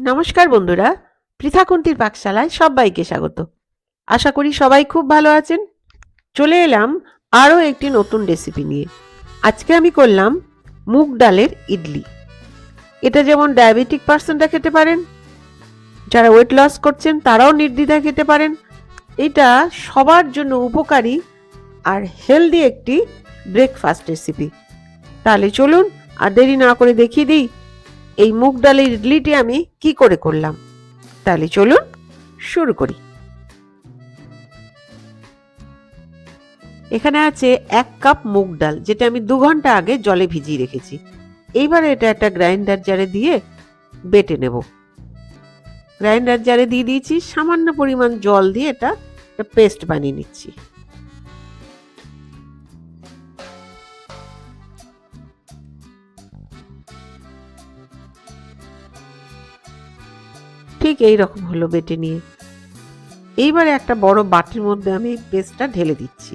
নমস্কার বন্ধুরা, পৃথাকুন্তির পাকশালায় সবাইকে স্বাগত। আশা করি সবাই খুব ভালো আছেন। চলে এলাম আরও একটি নতুন রেসিপি নিয়ে। আজকে আমি করলাম মুগ ডালের ইডলি। এটা যেমন ডায়াবেটিক পার্সনরা খেতে পারেন, যারা ওয়েট লস করছেন তারাও নির্দ্বিধায় খেতে পারেন। এটা সবার জন্য উপকারী আর হেলদি একটি ব্রেকফাস্ট রেসিপি তাহলে চলুন আর দেরি না করে দেখিয়ে দিই এই মুগ ডালের ইডলিটি আমি কি করে করলাম? তাহলে চলুন শুরু করি। এখানে আছে এক কাপ মুগ ডাল, যেটা আমি দু ঘণ্টা আগে জলে ভিজিয়ে রেখেছি। এইবার এটা একটা গ্রাইন্ডার জারে দিয়ে বেটে নেব। গ্রাইন্ডার জারে দিয়ে দিয়েছি সামান্য পরিমাণ জল দিয়ে এটা পেস্ট বানিয়ে নিচ্ছি। ঠিক এই রকম হলো বেটে নিয়ে। এইবারে একটা বড় বাটির মধ্যে আমি পেস্টটা ঢেলে দিচ্ছি।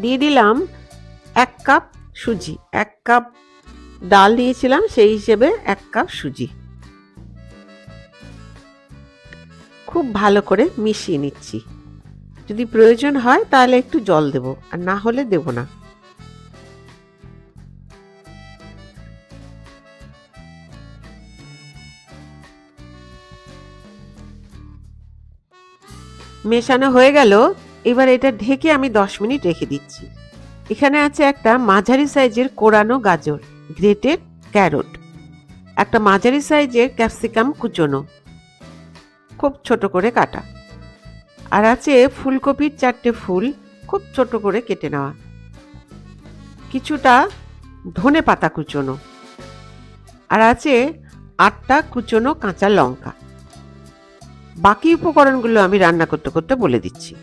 দিয়ে দিলাম এক কাপ সুজি, এক কাপ ডাল দিয়েছিলাম, সেই হিসেবে এক কাপ সুজি। খুব ভালো করে মিশিয়ে নিচ্ছি। যদি প্রয়োজন হয় তাহলে একটু জল দেব, আর না হলে দেব না। মেশানো হয়ে গেল, এবার এটা ঢেকে আমি দশ মিনিট রেখে দিচ্ছি। এখানে আছে একটা মাঝারি সাইজের কোরানো গাজর, গ্রেটেড ক্যারট। একটা মাঝারি সাইজের ক্যাপসিকাম কুচোনো, খুব ছোট করে কাটা। আর আছে ফুলকপির চারটে ফুল, খুব ছোট করে কেটে নেওয়া। কিছুটা ধনে পাতা কুচোনো। আর আছে আটটা কুচোনো কাঁচা লঙ্কা। বাকি উপকরণগুলো আমি রান্না করতে করতে বলে দিচ্ছি।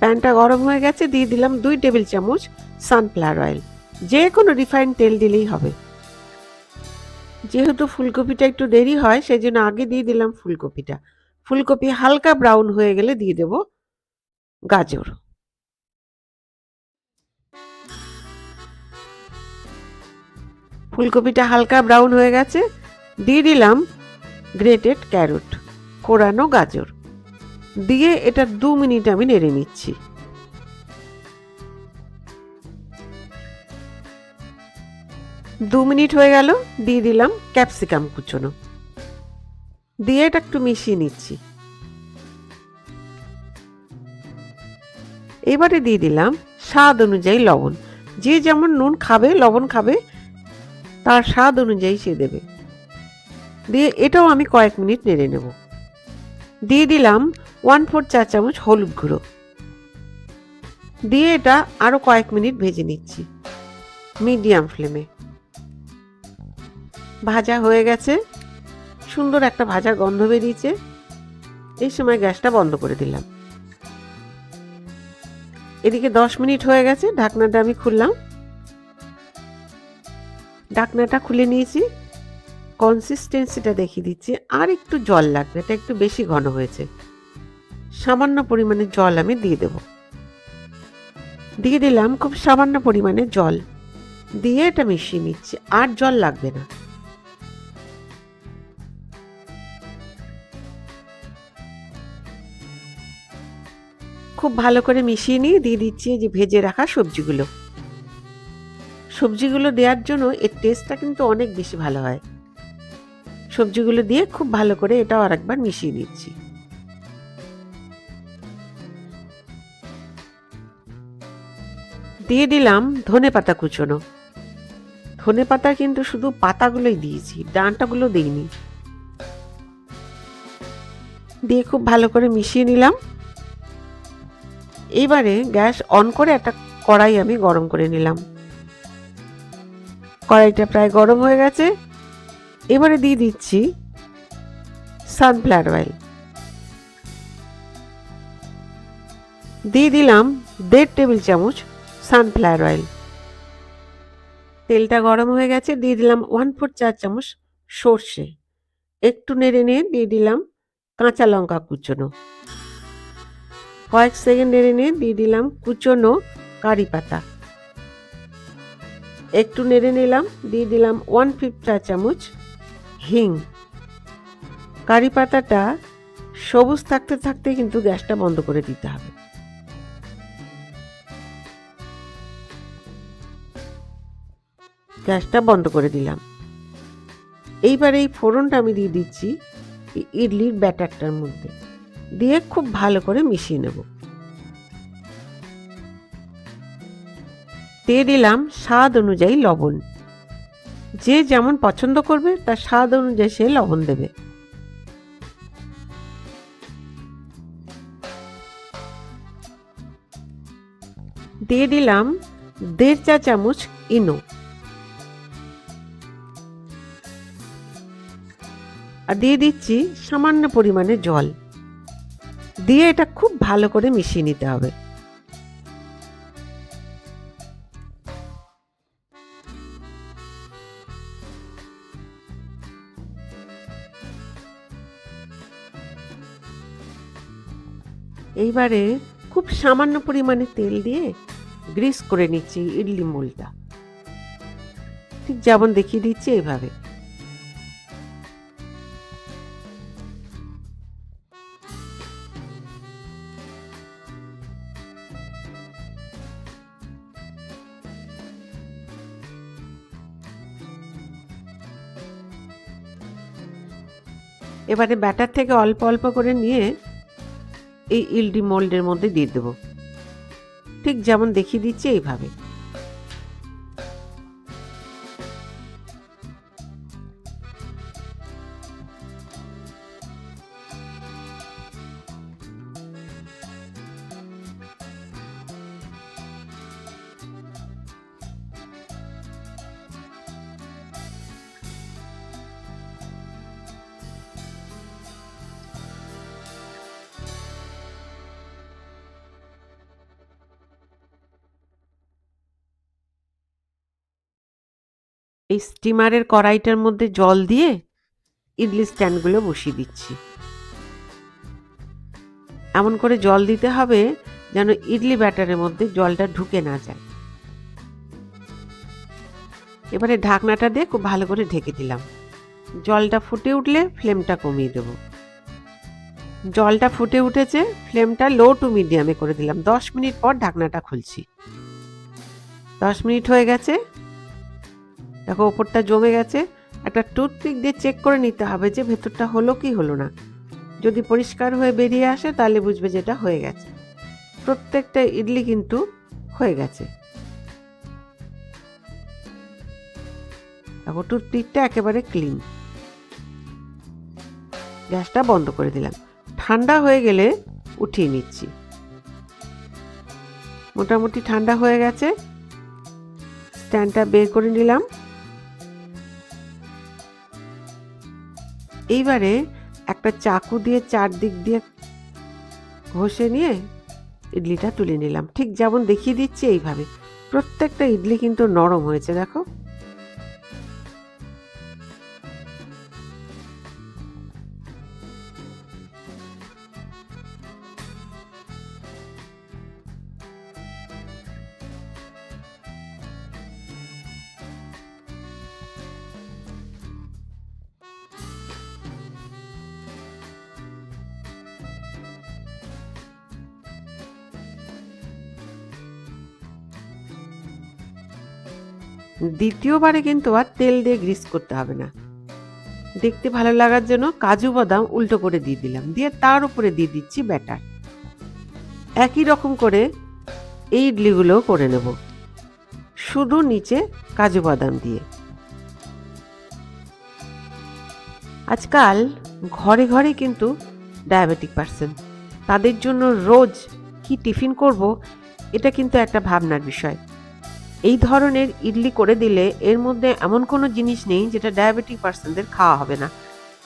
প্যানটা গরম হয়ে গেছে, দিয়ে দিলাম দুই টেবিল চামচ সানফ্লাওয়ার অয়েল। যে কোনো রিফাইন্ড তেল দিলেই হবে। যেহেতু ফুলকপিটা একটু দেরি হয় সেই জন্য আগে দিয়ে দিলাম ফুলকপিটা। ফুলকপি হালকা ব্রাউন হয়ে গেলে দিয়ে দেব গাজর। ফুলকপিটা হালকা ব্রাউন হয়ে গেছে, দিয়ে দিলাম গ্রেটেড ক্যারট, কোরানো গাজর। দিয়ে এটা দু মিনিট আমি নেড়ে নিচ্ছি। দু মিনিট হয়ে গেল, দিয়ে দিলাম ক্যাপসিকাম কুচোনো। দিয়ে এটা একটু মিশিয়ে নিচ্ছি। এবারে দিয়ে দিলাম স্বাদ অনুযায়ী লবণ। যে যেমন নুন খাবে, লবণ খাবে তার স্বাদ অনুযায়ী সে দেবে। দিয়ে এটাও আমি কয়েক মিনিট নেড়ে নেব। দিয়ে দিলাম ওয়ান ফোর চা চামচ হলুদ গুঁড়ো। দিয়ে এটা আরও কয়েক মিনিট ভেজে নিচ্ছি মিডিয়াম ফ্লেমে ভাজা হয়ে গেছে, সুন্দর একটা ভাজার গন্ধ বেরিয়েছে। এই সময় গ্যাসটা বন্ধ করে দিলাম। এদিকে দশ মিনিট হয়ে গেছে, ঢাকনাটা আমি খুললাম। ঢাকনাটা খুলে নিয়েছি। কনসিস্টেন্সিটা দেখিয়ে দিচ্ছি। আর একটু জল লাগবে, এটা একটু বেশি ঘন হয়েছে। সামান্য পরিমাণে জল আমি দিয়ে দেব। দিয়ে দিলাম খুব সামান্য পরিমাণে জল। দিয়ে এটা মিশিয়ে নিচ্ছি, আর জল লাগবে না। খুব ভালো করে মিশিয়ে নিয়ে দিয়ে দিচ্ছি যে ভেজে রাখা সবজিগুলো। সবজিগুলো দেওয়ার জন্য এর টেস্টটা কিন্তু অনেক বেশি ভালো হয়। সবজিগুলো দিয়ে খুব ভালো করে এটাও আরেকবার মিশিয়ে নিচ্ছি। দিয়ে দিলাম ধনে পাতা কুচোনো। ধনে পাতা কিন্তু শুধু পাতাগুলোই দিয়েছি, ডাঁটাগুলো দিইনি। দিয়ে খুব ভালো করে মিশিয়ে নিলাম। এবারে গ্যাস অন করে একটা কড়াই আমি গরম করে নিলাম। কড়াইটা প্রায় গরম হয়ে গেছে। এবারে দিয়ে দিচ্ছি সানফ্লাওয়ার অয়েল দিয়ে দিলাম দেড় টেবিল চামচ সানফ্লাওয়ার অয়েল তেলটা গরম হয়ে গেছে, দিয়ে দিলাম ওয়ান ফোর চার চামচ সর্ষে। একটু নেড়ে নিয়ে দিয়ে দিলাম কাঁচা লঙ্কা কুচোনো। কয়েক সেকেন্ড নেড়ে নিয়ে দিয়ে দিলাম কুচনো কারি পাতা। একটু নেড়ে নিলাম, দিয়ে দিলাম ওয়ান ফিফ চা চামচ হিং। কারি পাতাটা সবুজ থাকতে থাকতে কিন্তু গ্যাসটা বন্ধ করে দিতে হবে। গ্যাসটা বন্ধ করে দিলাম। এইবার এই ফোড়নটা আমি দিয়ে দিচ্ছি ইডলির ব্যাটারটার মধ্যে। দিয়ে খুব ভালো করে মিশিয়ে নেব। দিয়ে দিলাম স্বাদ অনুযায়ী লবণ। যে যেমন পছন্দ করবে, তার স্বাদ অনুযায়ী সে লবণ দেবে। দিয়ে দিলাম দেড় চা চামচ ইনো। আর দিয়ে দিচ্ছি সামান্য পরিমাণে জল। দিয়ে এটা খুব ভালো করে মিশিয়ে নিতে হবে। এইবারে খুব সামান্য পরিমাণে তেল দিয়ে গ্রিস করে নিচ্ছি ইডলি মোলটা। ঠিক যেমন দেখিয়ে দিচ্ছি এইভাবে এবারে ব্যাটার থেকে অল্প অল্প করে নিয়ে এই ইলডি মোল্ডের মধ্যে দিয়ে দেবো। ঠিক যেমন দেখিয়ে দিচ্ছি এইভাবে। এই স্টিমারের কড়াইটার মধ্যে জল দিয়ে ইডলি স্ট্যান্ডগুলো বসিয়ে দিচ্ছি। এমন করে জল দিতে হবে যেন ইডলি ব্যাটারের মধ্যে জলটা ঢুকে না যায়। এবারে ঢাকনাটা দিয়ে খুব ভালো করে ঢেকে দিলাম। জলটা ফুটে উঠলে ফ্লেমটা কমিয়ে দেব। জলটা ফুটে উঠেছে, ফ্লেমটা লো টু মিডিয়ামে করে দিলাম। দশ মিনিট পর ঢাকনাটা খুলছি। দশ মিনিট হয়ে গেছে দেখো, ওপরটা জমে গেছে। একটা টুথপিক দিয়ে চেক করে নিতে হবে যে ভেতরটা হলো কি হলো না। যদি পরিষ্কার হয়ে বেরিয়ে আসে, তাহলে বুঝবে যেটা হয়ে গেছে। প্রত্যেকটা ইডলি কিন্তু হয়ে গেছে। দেখো, টুথপিকটা একেবারে ক্লিন। গ্যাসটা বন্ধ করে দিলাম। ঠান্ডা হয়ে গেলে উঠিয়ে নিচ্ছি। মোটামুটি ঠান্ডা হয়ে গেছে। স্ট্যান্ডটা বের করে নিলাম। এইবারে একটা চাকু দিয়ে চারদিক দিয়ে ঘষে নিয়ে ইডলিটা তুলে নিলাম। ঠিক যেমন দেখিয়ে দিচ্ছি এইভাবে। প্রত্যেকটা ইডলি কিন্তু নরম হয়েছে, দেখো। দ্বিতীয়বারে কিন্তু আর তেল দিয়ে গ্রিস করতে হবে না। দেখতে ভালো লাগার জন্য কাজু বাদাম উল্টো করে দিয়ে দিলাম। দিয়ে তার উপরে দিয়ে দিচ্ছি ব্যাটার। একই রকম করে এই ইডলিগুলো করে নেব। শুধু নিচে কাজু বাদাম দিয়ে। আজকাল ঘরে ঘরে কিন্তু ডায়াবেটিক পার্সন, তাদের জন্য রোজ কি টিফিন করব, এটা কিন্তু একটা ভাবনার বিষয়। এই ধরনের ইডলি করে দিলে এর মধ্যে এমন কোনো জিনিস নেই যেটা ডায়াবেটিক পার্সনদের খাওয়া হবে না।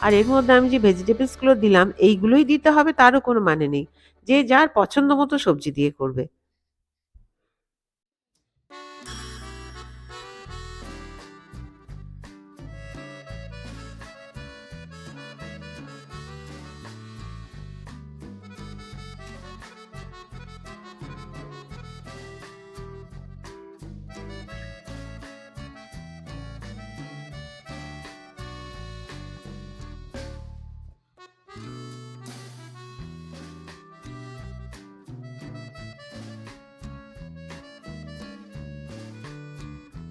আর এর মধ্যে আমি যে ভেজিটেবলসগুলো দিলাম, এইগুলোই দিতে হবে, তারও কোনো মানে নেই। যে যার পছন্দ মতো সবজি দিয়ে করবে।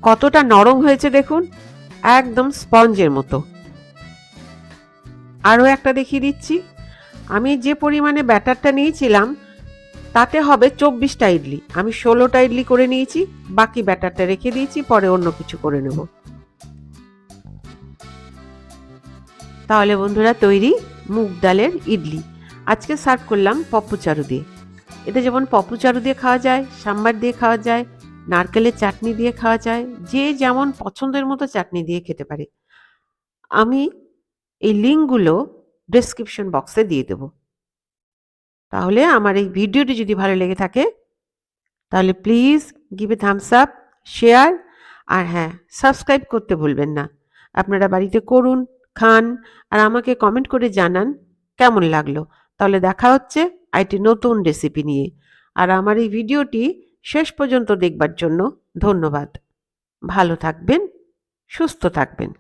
কতটা নরম হয়েছে দেখুন, একদম স্পঞ্জের মতো। আরও একটা দেখিয়ে দিচ্ছি। আমি যে পরিমাণে ব্যাটারটা নিয়েছিলাম, তাতে হবে চব্বিশটা ইডলি। আমি ষোলোটা ইডলি করে নিয়েছি, বাকি ব্যাটারটা রেখে দিয়েছি, পরে অন্য কিছু করে নেব। তাহলে বন্ধুরা, তৈরি মুগ ডালের ইডলি। আজকে সার্ভ করলাম পপ্পু চারু দিয়ে। এটা যেমন পপ্পু চারু দিয়ে খাওয়া যায়, সাম্বার দিয়ে খাওয়া যায় নারকেলের চাটনি দিয়ে খাওয়া যায়, যে যেমন পছন্দের মতো চাটনি দিয়ে খেতে পারে। আমি এই লিঙ্কগুলো ডেসক্রিপশন বক্সে দিয়ে দেব। তাহলে আমার এই ভিডিওটি যদি ভালো লেগে থাকে, তাহলে please give a thumbs up share আর হ্যাঁ সাবস্ক্রাইব করতে ভুলবেন না। আপনারা বাড়িতে করুন, খান, আর আমাকে কমেন্ট করে জানান কেমন লাগল। তাহলে দেখা হচ্ছে আইটি নতুন রেসিপি নিয়ে। আর আমার এই ভিডিওটি শেষ পর্যন্ত দেখবার জন্য ধন্যবাদ। ভালো থাকবেন সুস্থ থাকবেন।